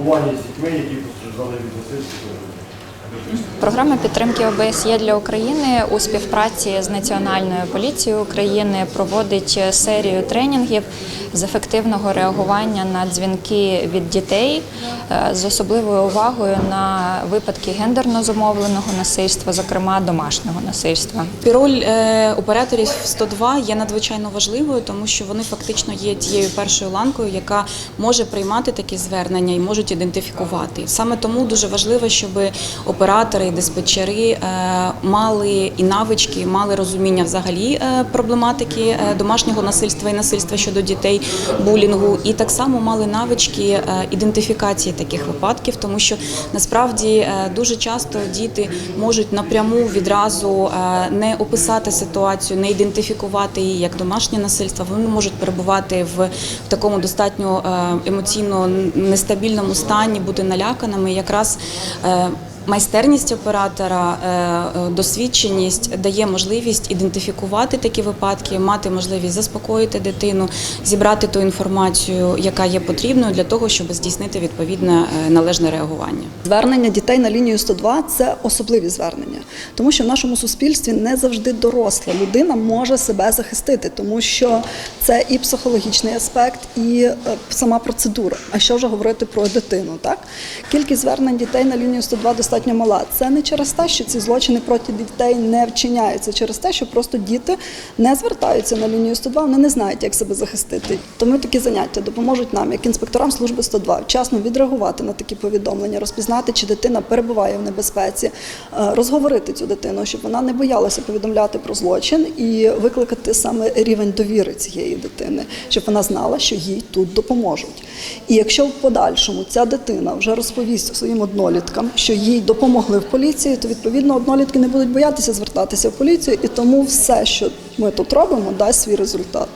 спілкування з дітьми, які постраждали від насильства. Програма підтримки ОБСЄ для України у співпраці з Національною поліцією України проводить серію тренінгів з ефективного реагування на дзвінки від дітей е, з особливою увагою на випадки гендерно зумовленого насильства, зокрема домашнього насильства. Роль е, операторів 102 є надзвичайно важливою, тому що вони фактично є тією першою ланкою, яка може приймати такі звернення і можуть ідентифікувати. Саме тому дуже важливо, щоб оператори і диспетчери е, мали і навички, мали розуміння взагалі е, проблематики е, домашнього насильства і насильства щодо дітей, булінгу, і так само мали навички ідентифікації таких випадків, тому що насправді дуже часто діти можуть напряму відразу не описати ситуацію, не ідентифікувати її як домашнє насильство. Вони можуть перебувати в, такому достатньо емоційно нестабільному стані, бути наляканими. Якраз Майстерність оператора, е, е, досвідченість дає можливість ідентифікувати такі випадки, мати можливість заспокоїти дитину, зібрати ту інформацію, яка є потрібною для того, щоб здійснити відповідне е, належне реагування. Звернення дітей на лінію 102 – це особливі звернення, тому що в нашому суспільстві не завжди доросла людина може себе захистити, тому що це і психологічний аспект, і сама процедура. А що вже говорити про дитину? Так кількість звернень дітей на лінію 102 достатньо мала. Це не через те, що ці злочини проти дітей не вчиняються, через те, що просто діти не звертаються на лінію 102, вони не знають, як себе захистити. Тому такі заняття допоможуть нам, як інспекторам служби 102, вчасно відреагувати на такі повідомлення, розпізнати, чи дитина перебуває в небезпеці, е, розговорити цю дитину, щоб вона не боялася повідомляти про злочин і викликати саме рівень довіри цієї дитини, щоб вона знала, що їй тут допоможуть. І якщо в подальшому ця дитина вже розповість своїм одноліткам, що допомогли в поліції, то відповідно однолітки не будуть боятися звертатися в поліцію, і тому все, що ми тут робимо, дасть свій результат.